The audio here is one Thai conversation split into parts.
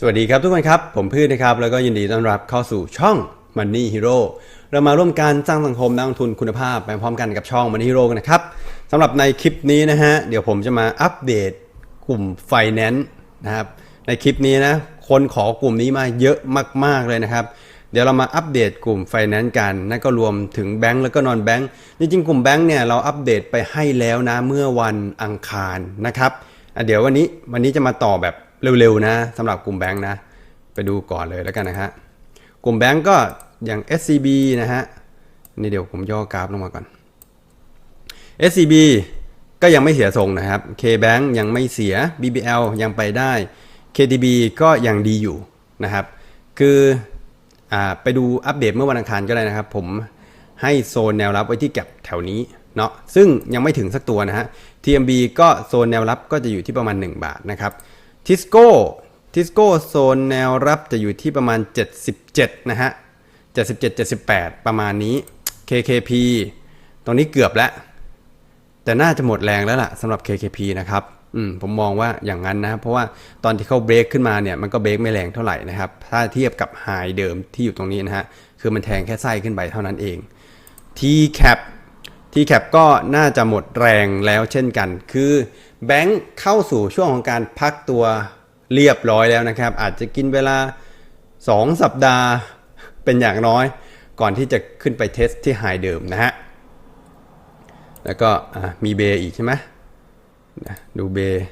สวัสดีครับทุกคนครับ ผมพืชนะครับ แล้วก็ยินดีต้อนรับเข้าสู่ช่อง Money Hero เรามาร่วมการสร้างสังคมนักลงทุนคุณภาพไปพร้อมกันกับช่อง Money Hero กันนะครับสำหรับในคลิปนี้นะฮะ เดี๋ยวผมจะมาอัปเดตกลุ่ม Finance นะครับ ในคลิปนี้นะ คนขอกลุ่มนี้มาเยอะมาก ๆ เลยนะครับ เดี๋ยวเรามาอัปเดตกลุ่ม Finance กัน นั่นก็รวมถึงแบงก์แล้วก็นอนแบงก์จริงๆกลุ่มแบงก์เนี่ยเราอัปเดตไปให้แล้วนะเมื่อวันอังคารนะครับเดี๋ยววันนี้วันนี้จะมาต่อแบบ เร็วๆนะสำหรับกลุ่มแบงก์นะ ไปดูก่อนเลยแล้วกันนะฮะกลุ่มแบงก์ก็อย่าง SCB นะฮะนี่เดี๋ยวผมย่อกราฟลงมาก่อน SCB ก็ยังไม่เสียทรงนะครับ KBank ยังไม่เสีย BBL ยังไปได้ KTB ก็ยังดีอยู่นะครับ คืออไปดูอัปเดตเมื่อวันอังคารก็ได้นะครับ ผมให้โซนแนวรับไว้ที่แก็บแถวนี้เนาะซึ่งยังไม่ถึงสักตัวนะฮะ TMB ก็โซนแนวรับก็จะอยู่ที่ประมาณ 1 บาทนะครับ ทิสโก้ทิสโก้โซนแนวรับจะอยู่ที่ประมาณ 77 นะฮะ 77 78 ประมาณนี้ KKP ตรงนี้เกือบแล้ว แต่น่าจะหมดแรงแล้วล่ะสำหรับ KKP นะครับอืมผมมองว่าอย่างนั้นนะครับเพราะว่าตอนที่เขาเบรกขึ้นมาเนี่ยมันก็เบรกไม่แรงเท่าไหร่นะครับ ถ้าเทียบกับไฮเดิมที่อยู่ตรงนี้นะฮะ คือมันแทงแค่ไส้ขึ้นไปเท่านั้นเอง TCAP TCAP ก็น่าจะหมดแรงแล้วเช่นกัน คือ แบงค์เข้าสู่ช่วงของการพักตัวเรียบร้อยแล้วนะครับ อาจจะกินเวลา 2 สัปดาห์เป็นอย่างน้อย ก่อนที่จะขึ้นไปเทสที่ไฮเดิมนะฮะ แล้วก็มีเบย์อีกใช่ไหมดูเบย์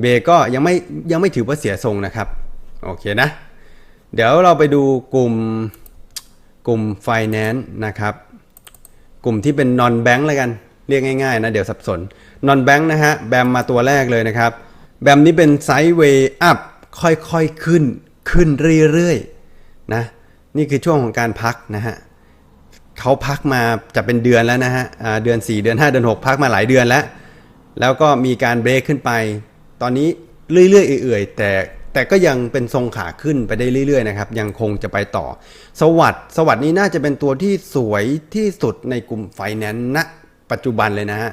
เบย์ก็ยังไม่ยังไม่ถือว่าเสียทรงนะครับ โอเคนะ เดี๋ยวเราไปดูกลุ่มกลุ่ม Finance นะครับ กลุ่มที่เป็น non bank แล้วกัน เรียกง่ายๆนะ เดี๋ยวสับสน non bank นะฮะ แบมมาตัวแรกเลยนะครับ แบมนี้เป็นไซด์เวย์อัพค่อยๆขึ้นขึ้นเรื่อยๆนะนี่คือช่วงของการพักนะฮะเขาพักมาจะเป็นเดือนแล้วนะฮะเดือน 4 เดือน 5 เดือน 6 พักมาหลายเดือนแล้ว แล้วก็มีการเบรกขึ้นไป ตอนนี้เรื่อยๆเอื่อยๆแต่แต่ก็ยังเป็นทรงขาขึ้นไปได้เรื่อยๆนะครับ ยังคงจะไปต่อ สวัสด์สวัสด์นี้น่าจะเป็นตัวที่สวยที่สุดในกลุ่มไฟแนนซ์ณปัจจุบันเลยนะฮะ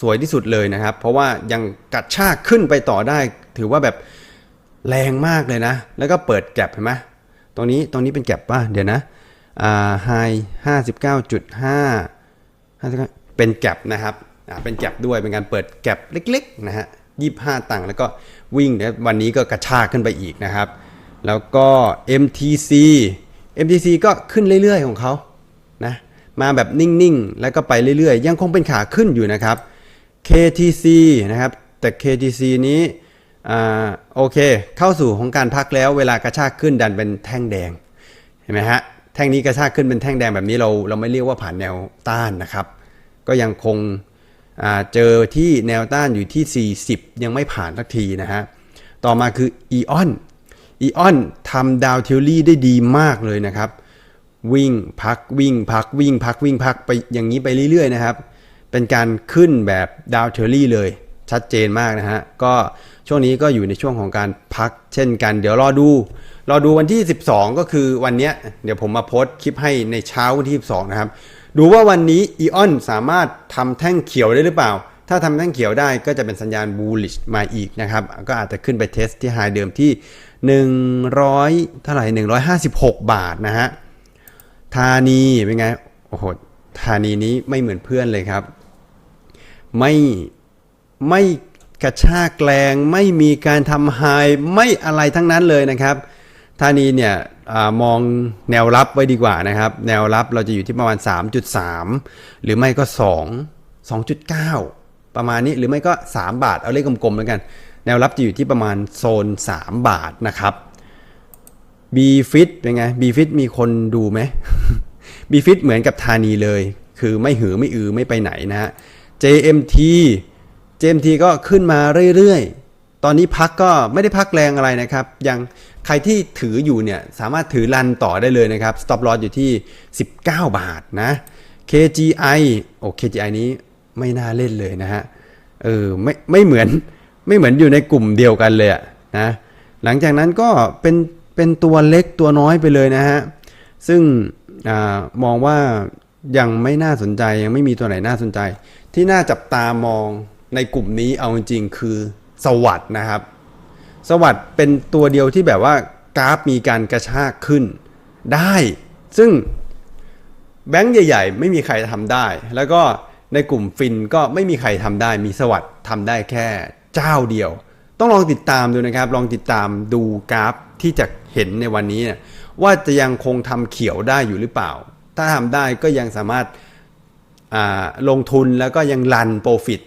สวยที่สุดเลยนะครับ เพราะว่ายังกัดชากขึ้นไปต่อได้ ถือว่าแบบแรงมากเลยนะ แล้วก็เปิดแก็บเห็นไหมตรงนี้ตรงนี้เป็นแก็บป่ะเดี๋ยวนะอ่าไฮห้าสิบเก้าจุดห้าห้าสิบเป็นแก็บนะครับอ่าเป็นแก็บด้วยเป็นการเปิดแก็บเล็กๆนะฮะยี่ห้าตังค์แล้วก็วิ่งแล้ววันนี้ก็กระชากขึ้นไปอีกนะครับ แล้วก็ MTC MTC ก็ขึ้นเรื่อยๆของเขานะมาแบบนิ่งๆ แล้วก็ไปเรื่อยๆ ยังคงเป็นขาขึ้นอยู่นะครับ KTC นะครับ แต่ KTC นี้อโอเค เข้าสู่ของการพักแล้วเวลากระชากขึ้นดันเป็นแท่งแดง เห็นไหมฮะ แท่งนี้กระชากขึ้นเป็นแท่งแดงแบบนี้เราเราไม่เรียกว่าผ่านแนวต้านนะครับ ก็ยังคงเจอที่แนวต้านอยู่ที่ 40 ยังไม่ผ่านสักทีนะฮะ ต่อมาคืออีออนอีออนทำดาวเทลลี่ได้ดีมากเลยนะครับ วิ่งพักวิ่งพักวิ่งพักวิ่งพักไปอย่างนี้ไปเรื่อยๆนะครับ เป็นการขึ้นแบบดาวเทลลี่เลย ชัดเจนมากนะฮะ ก็ช่วงนี้ก็อยู่ในช่วงของการพักเช่นกัน เดี๋ยวรอดูรอดูวันที่ 12 ก็คือวันเนี้ยเดี๋ยวผมมาโพสต์คลิปให้ในเช้าวันที่ 12 นะครับ ดูว่าวันนี้อีออนสามารถทำแท่งเขียวได้หรือเปล่า ถ้าทำแท่งเขียวได้ก็จะเป็นสัญญาณ bullish มาอีกนะครับ ก็อาจจะขึ้นไปเทสที่ไฮเดิมที่ 100 เท่าไหร่ 156 บาทนะฮะธานีเป็นไง โอ้โหธานีนี้ไม่เหมือนเพื่อนเลยครับ ไม่ไม่กระชากแรงไม่มีการทำไฮไม่อะไรทั้งนั้นเลยนะครับธานีเนี่ยอมองแนวรับไว้ดีกว่านะครับ แนวรับเราจะอยู่ที่ประมาณ 3.3 หรือไม่ก็ 2 2.9 ประมาณนี้หรือไม่ก็ 3 บาท เอาเลขกลมๆแล้วกัน แนวรับจะอยู่ที่ประมาณโซน 3 บาทนะครับ B Fit เป็นไง B Fit มีคนดูไหม B Fit เหมือนกับธานีเลย คือไม่หือไม่อือไม่ไปไหนนะฮะ JMT JMT ก็ขึ้นมาเรื่อยๆ ตอนนี้พักก็ไม่ได้พักแรงอะไรนะครับ ยังใครที่ถืออยู่เนี่ยสามารถถือรันต่อได้เลยนะครับ stop loss อยู่ที่ 19 บาทนะ KGI โอ้ KGI นี้ไม่น่าเล่นเลยนะฮะ เออไม่ไม่เหมือนไม่เหมือนอยู่ในกลุ่มเดียวกันเลยอะนะ หลังจากนั้นก็เป็นเป็นตัวเล็กตัวน้อยไปเลยนะฮะ ซึ่งอมองว่ายังไม่น่าสนใจยังไม่มีตัวไหนน่าสนใจ ที่น่าจับตามองในกลุ่มนี้เอาจริงๆคือสวัสด์นะครับ สวัสด์เป็นตัวเดียวที่แบบว่ากราฟมีการกระชากขึ้นได้ ซึ่งแบงก์ใหญ่ ๆ ไม่มีใครทำได้ แล้วก็ในกลุ่มฟินก็ไม่มีใครทำได้ มีสวัสด์ทำได้แค่เจ้าเดียว ต้องลองติดตามดูนะครับ ลองติดตามดูกราฟที่จะเห็นในวันนี้ ว่าจะยังคงทำเขียวได้อยู่หรือเปล่า ถ้าทำได้ก็ยังสามารถ ลงทุนแล้วก็ยังรันโปรฟิต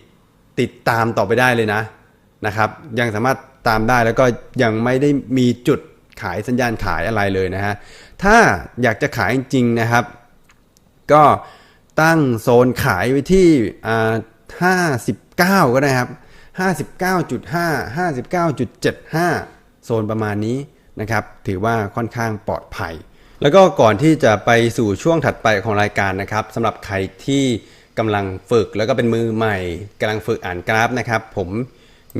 ติดตามต่อไปได้เลยนะนะครับยังสามารถตามได้แล้วก็ยังไม่ได้มีจุดขายสัญญาณขายอะไรเลยนะฮะถ้าอยากจะขายจริงนะครับ ก็ตั้งโซนขายไว้ที่อ่า59 ก็ได้ครับ 59.5 59.75 โซนประมาณนี้นะครับ ถือว่าค่อนข้างปลอดภัย แล้วก็ก่อนที่จะไปสู่ช่วงถัดไปของรายการนะครับสำหรับใครที่กำลังฝึกแล้วก็เป็นมือใหม่กำลังฝึกอ่านกราฟนะครับ ผม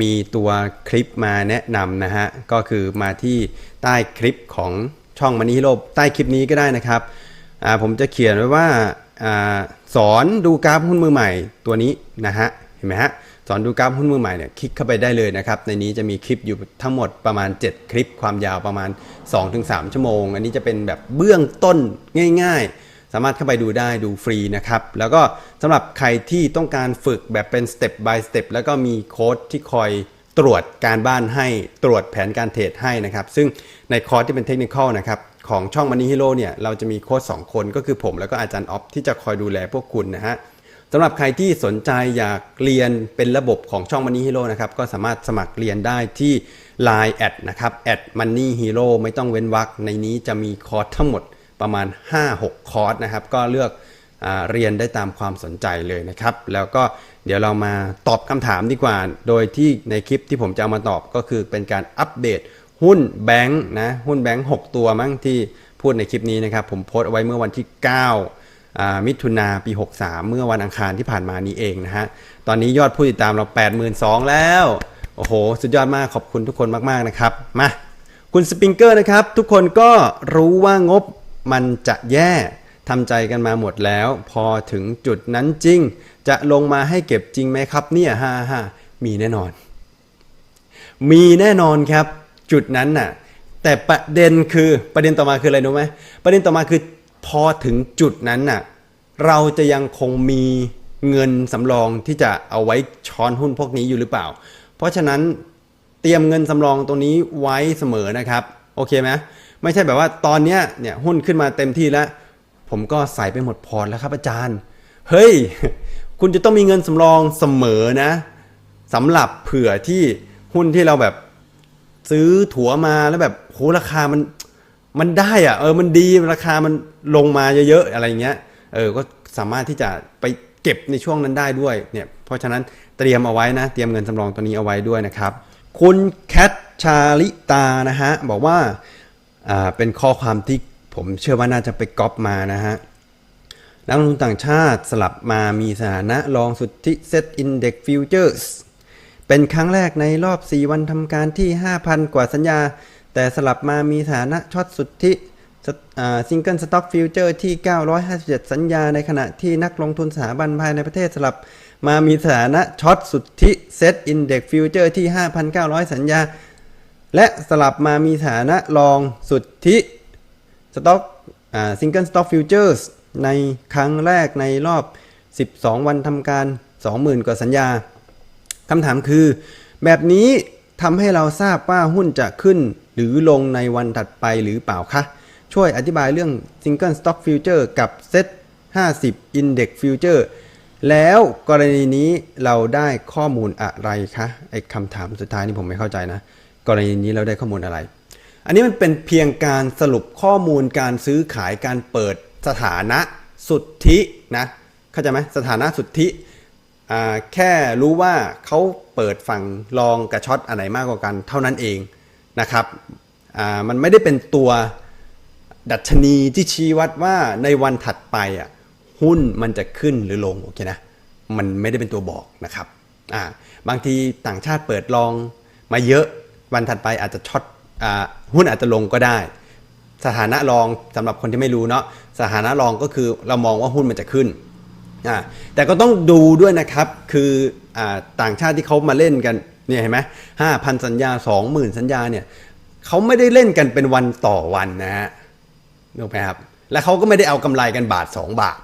มีตัวคลิปมาแนะนำนะฮะก็คือมาที่ใต้คลิปของช่องมันนี่โลบใต้คลิปนี้ก็ได้นะครับผมจะเขียนไว้ว่าอสอนดูกราฟหุ้นมือใหม่ตัวนี้นะฮะเห็นไหมฮะ สอนดูกราฟหุ้นมือใหม่เนี่ยคลิกเข้าไปได้เลยนะครับ ในนี้จะมีคลิปอยู่ทั้งหมดประมาณ 7 คลิปความยาวประมาณ 2-3 ชั่วโมง อันนี้จะเป็นแบบเบื้องต้นง่าย ๆ สามารถเข้าไปดูได้ดูฟรีนะครับ แล้วก็สำหรับใครที่ต้องการฝึกแบบเป็น step by step แล้วก็มีโค้ดที่คอยตรวจการบ้านให้ตรวจแผนการเทรดให้นะครับ ซึ่งในคอร์สที่เป็นเทคนิคนะครับของช่อง Money Hero เนี่ยเราจะมีโค้ช2คนก็คือผมแล้วก็อาจารย์ออฟที่จะคอยดูแลพวกคุณนะฮะ สำหรับใครที่สนใจอยากเรียนเป็นระบบของช่อง Money Hero นะครับก็สามารถสมัครเรียนได้ที่ Line แอดนะครับแอด Money Hero ไม่ต้องเว้นวรรคในนี้จะมีคอร์สทั้งหมดประมาณ 5-6 คอร์สนะครับ ก็เลือกเรียนได้ตามความสนใจเลยนะครับ แล้วก็เดี๋ยวเรามาตอบคำถามดีกว่า โดยที่ในคลิปที่ผมจะามาตอบก็คือเป็นการอัปเดตหุ้นแบงค์นะหุ้นแบงค์6ตัวมั้งที่พูดในคลิปนี้นะครับ ผมโพสต์เอาไว้เมื่อวันที่9อ่า มิถุนาปี 63 เมื่อวันอังคารที่ผ่านมานี้เองนะฮะ ตอนนี้ยอดผู้ติดตามเรา 82,000 แล้ว โอ้โห สุดยอดมากขอบคุณทุกคนมากๆนะครับ มา คุณสปริงเกอร์นะครับ ทุกคนก็รู้ว่างบมันจะแย่ทำใจกันมาหมดแล้ว พอถึงจุดนั้นจริง จะลงมาให้เก็บจริงไหมครับ เนี่ยฮ่าฮ่ามีแน่นอน มีแน่นอนครับ จุดนั้นน่ะ แต่ประเด็นคือประเด็นต่อมาคืออะไรรู้ไหมประเด็นต่อมาคือ พอถึงจุดนั้นน่ะเราจะยังคงมีเงินสำรองที่จะเอาไว้ช้อนหุ้นพวกนี้อยู่หรือเปล่า เพราะฉะนั้นเตรียมเงินสำรองตรงนี้ไว้เสมอนะครับ โอเคไหมไม่ใช่แบบว่าตอนเนี้ยเนี่ยหุ้นขึ้นมาเต็มที่แล้ว ผมก็ใส่ไปหมดพอร์ตแล้วครับอาจารย์ เฮ้ย คุณจะต้องมีเงินสำรองเสมอนะสำหรับเผื่อที่หุ้นที่เราแบบซื้อถัวมาแล้วแบบโหราคามัน มันได้อะเออมันดีราคามันลงมาเยอะๆอะไรเงี้ยเออก็สามารถที่จะไปเก็บในช่วงนั้นได้ด้วยเนี่ยเพราะฉะนั้นเตรียมเอาไว้นะ เตรียมเงินสำรองตัวนี้เอาไว้ด้วยนะครับ คุณแคทชาลิตานะฮะบอกว่าอ่าเป็นข้อความที่ผมเชื่อว่าน่าจะไปก๊อปมานะฮะนักลงทุนต่างชาติสลับมามีสถานะรองสุทธิ Set Index Futures เป็นครั้งแรกในรอบ 4 วันทำการที่ 5,000 กว่าสัญญา แต่สลับมามีสถานะช็อตสุทธิซิงเกิลสต็อกฟิวเจอร์ที่ 957 สัญญา ในขณะที่นักลงทุนสถาบันภายในประเทศสลับมามีสถานะช็อตสุทธิ Set Index Future ที่ 5,900 สัญญา และสลับมามีสถานะรองสุทธิสต็อกซิงเกิลสต็อกฟิวเจอร์ในครั้งแรกในรอบ 12 วันทำการ 20,000 กว่าสัญญาคำถามคือ แบบนี้ ทำให้เราทราบว่าหุ้นจะขึ้น หรือลงในวันถัดไปหรือเปล่าคะ ช่วยอธิบายเรื่อง Single Stock Future กับ Set 50 Index Future แล้วกรณีนี้เราได้ข้อมูลอะไรคะไอ้คำถามสุดท้ายนี่ผมไม่เข้าใจนะ กรณีนี้เราได้ข้อมูลอะไร อันนี้มันเป็นเพียงการสรุปข้อมูลการซื้อขายการเปิดสถานะสุทธินะเข้าใจไหมสถานะสุทธิแค่รู้ว่าเขา เปิดฝั่งรองกับช็อตอันไหนมากกว่ากัน เท่านั้นเองนะครับมันไม่ได้เป็นตัวดัชนีที่ชี้วัดว่าในวันถัดไปอะหุ้นมันจะขึ้นหรือลงโอเคนะมันไม่ได้เป็นตัวบอกนะครับอ่าบางทีต่างชาติเปิดรองมาเยอะวันถัดไปอาจจะช็อตอ่าหุ้นอาจจะลงก็ได้ สถานะรองสำหรับคนที่ไม่รู้เนาะสถานะรองก็คือเรามองว่าหุ้นมันจะขึ้น แต่ก็ต้องดูด้วยนะครับคืออต่างชาติที่เขามาเล่นกันเนี่ยเห็นไหมห้าพันสัญญาสองหมื่นสัญญาเนี่ยเขาไม่ได้เล่นกันเป็นวันต่อวันนะฮะนึกไหมครับและเขาก็ไม่ได้เอากำไรกันบาท 2 บาท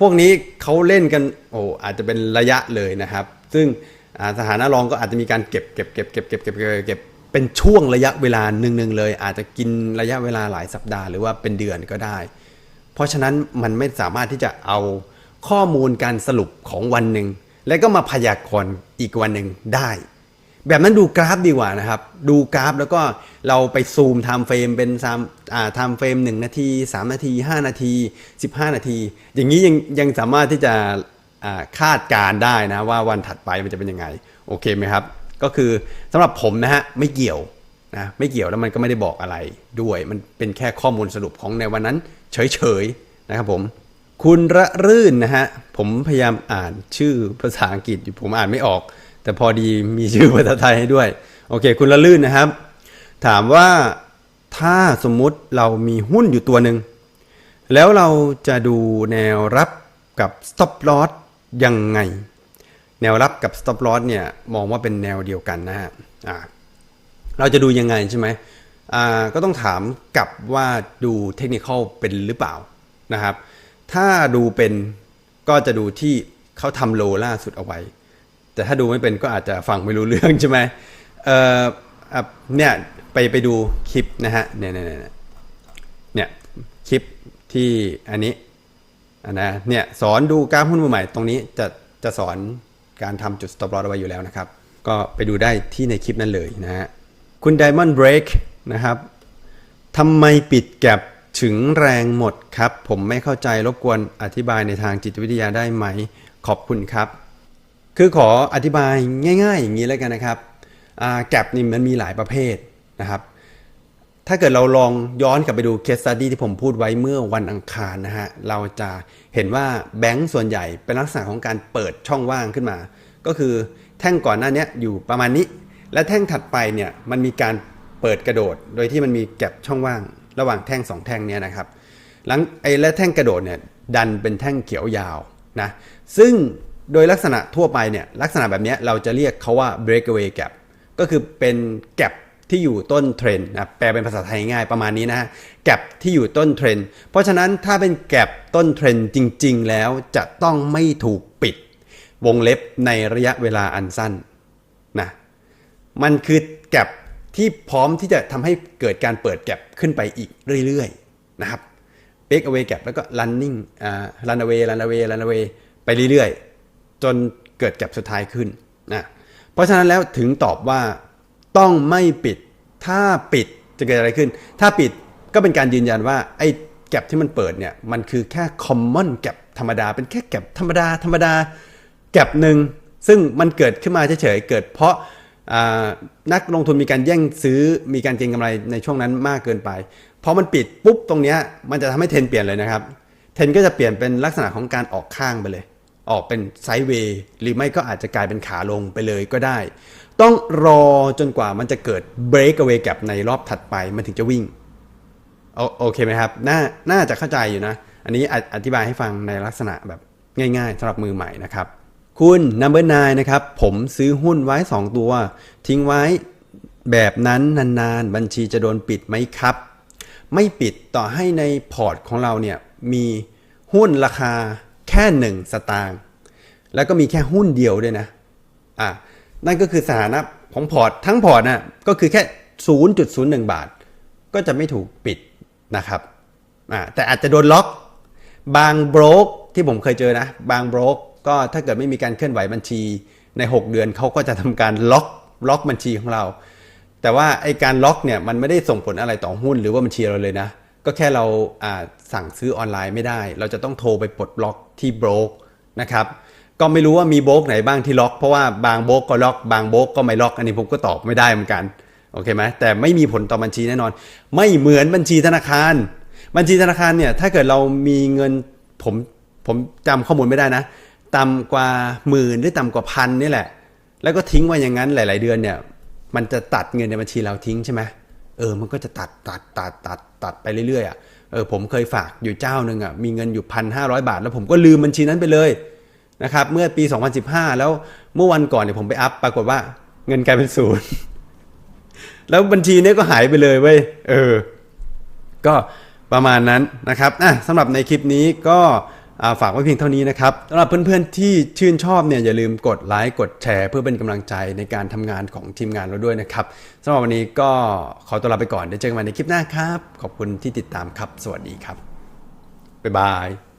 พวกนี้เขาเล่นกันโอ้อาจจะเป็นระยะเลยนะครับ ซึ่งสถานะรองก็อาจจะมีการเก็บเก็บเก็บเก็บเก็บเก็บเก็บเป็นช่วงระยะเวลาหนึ่งๆเลย อาจจะกินระยะเวลาหลายสัปดาห์หรือว่าเป็นเดือนก็ได้ เพราะฉะนั้นมันไม่สามารถที่จะเอา ข้อมูลการสรุปของวันหนึ่งแล้วก็มาพยากรณ์อีกวันหนึ่งได้ แบบนั้นดูกราฟดีกว่านะครับ ดูกราฟแล้วก็เราไปซูมไทม์เฟรมเป็นไทม์เฟรมหนึ่งนาที 3 นาที 5 นาที 15 นาที อย่างนี้ยังยังสามารถที่จะคาดการณ์ได้นะว่าวันถัดไปมันจะเป็นยังไง โอเคไหมครับ ก็คือสำหรับผมนะฮะไม่เกี่ยวนะไม่เกี่ยวแล้วมันก็ไม่ได้บอกอะไรด้วย มันเป็นแค่ข้อมูลสรุปของในวันนั้น เฉยๆนะครับผม คุณระรื่นนะฮะ ผมพยายามอ่านชื่อภาษาอังกฤษอยู่ผมอ่านไม่ออก แต่พอดีมีชื่อภาษาไทยให้ด้วย โอเค คุณระรื่นนะครับ ถามว่าถ้าสมมุติเรามีหุ้นอยู่ตัวหนึ่ง แล้วเราจะดูแนวรับกับ stop loss ยังไง แนวรับกับ stop loss เนี่ยมองว่าเป็นแนวเดียวกันนะฮะอ่าเราจะดูยังไงใช่ไหมอ่าก็ต้องถามกลับว่าดูเทคนิคเป็นหรือเปล่านะครับ ถ้าดูเป็นก็จะดูที่เขาทำโลล่าสุดเอาไว้ แต่ถ้าดูไม่เป็นก็อาจจะฟังไม่รู้เรื่องใช่ไหมเออเนี่ยไปไปดูคลิปนะฮะเนี่ยเนี่ยเนี่ยเนี่ยคลิปที่อันนี้อันนะเนี่ยสอนดูกราฟหุ้นมือใหม่ตรงนี้จะจะสอนการทำจุด stop loss เอาไว้อยู่แล้วนะครับ ก็ไปดูได้ที่ในคลิปนั้นเลยนะฮะคุณ Diamond Break นะครับทำไมปิดแก็บ ถึงแรงหมดครับ ผมไม่เข้าใจรบกวนอธิบายในทางจิตวิทยาได้ไหม ขอบคุณครับ คือขออธิบายง่าย ๆ อย่างนี้แล้วกันนะครับแก็บนี่มันมีหลายประเภทนะครับ ถ้าเกิดเราลองย้อนกลับไปดูเคสต u d y ที่ผมพูดไว้เมื่อวันอังคารนะฮะ เราจะเห็นว่าแบงก์ส่วนใหญ่เป็นลักษณะของการเปิดช่องว่างขึ้นมา ก็คือแท่งก่อนหน้านี้อยู่ประมาณนี้ และแท่งถัดไปเนี่ยมันมีการเปิดกระโดด โดยที่มันมีแก็บช่องว่าง ระหว่างแท่งสองแท่งเนี้ยนะครับหลังไอ้และแท่งกระโดดเนี่ยดันเป็นแท่งเขียวยาวนะซึ่งโดยลักษณะทั่วไปเนี่ยลักษณะแบบนี้เราจะเรียกเขาว่า breakaway gap ก็คือเป็นแก็บที่อยู่ต้นเทรนนะแปลเป็นภาษาไทยง่ายประมาณนี้นะแก็บที่อยู่ต้นเทรนเพราะฉะนั้นถ้าเป็นแก็บต้นเทรนจริง ๆ แล้วจะต้องไม่ถูกปิด วงเล็บในระยะเวลาอันสั้นนะมันคือแก็บ ที่พร้อมที่จะทำให้เกิดการเปิดแก็บขึ้นไปอีกเรื่อยๆนะครับ break away gap แล้วก็ running อ่า run away run away run away ไปเรื่อยๆ จนเกิดแก็บสุดท้ายขึ้นนะเพราะฉะนั้นแล้วถึงตอบว่าต้องไม่ปิดถ้าปิดจะเกิดอะไรขึ้น ถ้าปิดก็เป็นการยืนยันว่าไอ้แก็บที่มันเปิดเนี่ยมันคือแค่ common gap ธรรมดา เป็นแค่แก็บธรรมดาธรรมดาแก็บหนึ่งซึ่งมันเกิดขึ้นมาเฉยๆเกิดเพราะ นักลงทุนมีการแย่งซื้อมีการเก็งกำไรในช่วงนั้นมากเกินไปพอมันปิดปุ๊บตรงนี้มันจะทำให้เทรนเปลี่ยนเลยนะครับ เทรนก็จะเปลี่ยนเป็นลักษณะของการออกข้างไปเลย ออกเป็นไซด์เวย์หรือไม่ก็อาจจะกลายเป็นขาลงไปเลยก็ได้ ต้องรอจนกว่ามันจะเกิด break away gap ในรอบถัดไปมันถึงจะวิ่งโอโอเคไหมครับน่าน่าจะเข้าใจอยู่นะ อันนี้ออธิบายให้ฟังในลักษณะแบบง่ายๆสำหรับมือใหม่นะครับ คุณ number 9นะครับ ผมซื้อหุ้นไว้ 2 ตัว ทิ้งไว้แบบนั้นนานๆ บัญชีจะโดนปิดไหมครับ ไม่ปิดต่อให้ในพอร์ตของเราเนี่ย มีหุ้นราคาแค่ 1 สตางค์แล้วก็มีแค่หุ้นเดียวด้วยนะ อะ นั่นก็คือสถานะของพอร์ตทั้งพอร์ตน่ะก็คือแค่ 0.01 บาท ก็จะไม่ถูกปิดนะครับ อ่าแต่อาจจะโดนล็อก บางโบรกที่ผมเคยเจอนะ บางโบรก ก็ถ้าเกิดไม่มีการเคลื่อนไหวบัญชีใน 6 เดือนเขาก็จะทำการล็อกล็อกบัญชีของเรา แต่ว่าไอการล็อกเนี่ยมันไม่ได้ส่งผลอะไรต่อหุ้นหรือว่าบัญชีเราเลยนะ ก็แค่เราอ่าสั่งซื้อออนไลน์ไม่ได้ เราจะต้องโทรไปปลดล็อกที่โบรกนะครับก็ไม่รู้ว่ามีโบรกไหนบ้างที่ล็อก เพราะว่าบางโบรกก็ล็อก บางโบรกก็ไม่ล็อก อันนี้ผมก็ตอบไม่ได้เหมือนกันโอเคไหมแต่ไม่มีผลต่อบัญชีแน่นอน ไม่เหมือนบัญชีธนาคาร บัญชีธนาคารเนี่ยถ้าเกิดเรามีเงินผมผมจำข้อมูลไม่ได้นะ ต่ำกว่าหมื่นหรือต่ำกว่าพันนี่แหละ แล้วก็ทิ้งไว้อย่างนั้นหลาย ๆ เดือนเนี่ย มันจะตัดเงินในบัญชีเราทิ้งใช่ไหมเออ มันก็จะตัดตัดตัดตัดตัดไปเรื่อยๆอะเออผมเคยฝากอยู่เจ้าหนึ่งอะมีเงินอยู่พันห้าร้อยบาท แล้วผมก็ลืมบัญชีนั้นไปเลยนะครับเมื่อปี 2015 แล้วเมื่อวันก่อนเนี่ยผมไปอัพปรากฏว่าเงินกลายเป็นศูนย์แล้วบัญชีเนี้ยก็หายไปเลยเว้ยเออ ก็ประมาณนั้นนะครับอะสำหรับในคลิปนี้ก็ ฝากไว้เพียงเท่านี้นะครับสำหรับเพื่อนๆที่ชื่นชอบเนี่ยอย่าลืมกดไลค์กดแชร์ เพื่อเป็นกำลังใจในการทำงานของทีมงานเราด้วยนะครับสำหรับวันนี้ก็ขอตัวลาไปก่อนเดี๋ยวเจอกันใหม่ในคลิปหน้าครับ ขอบคุณที่ติดตามครับ สวัสดีครับบ๊ายบาย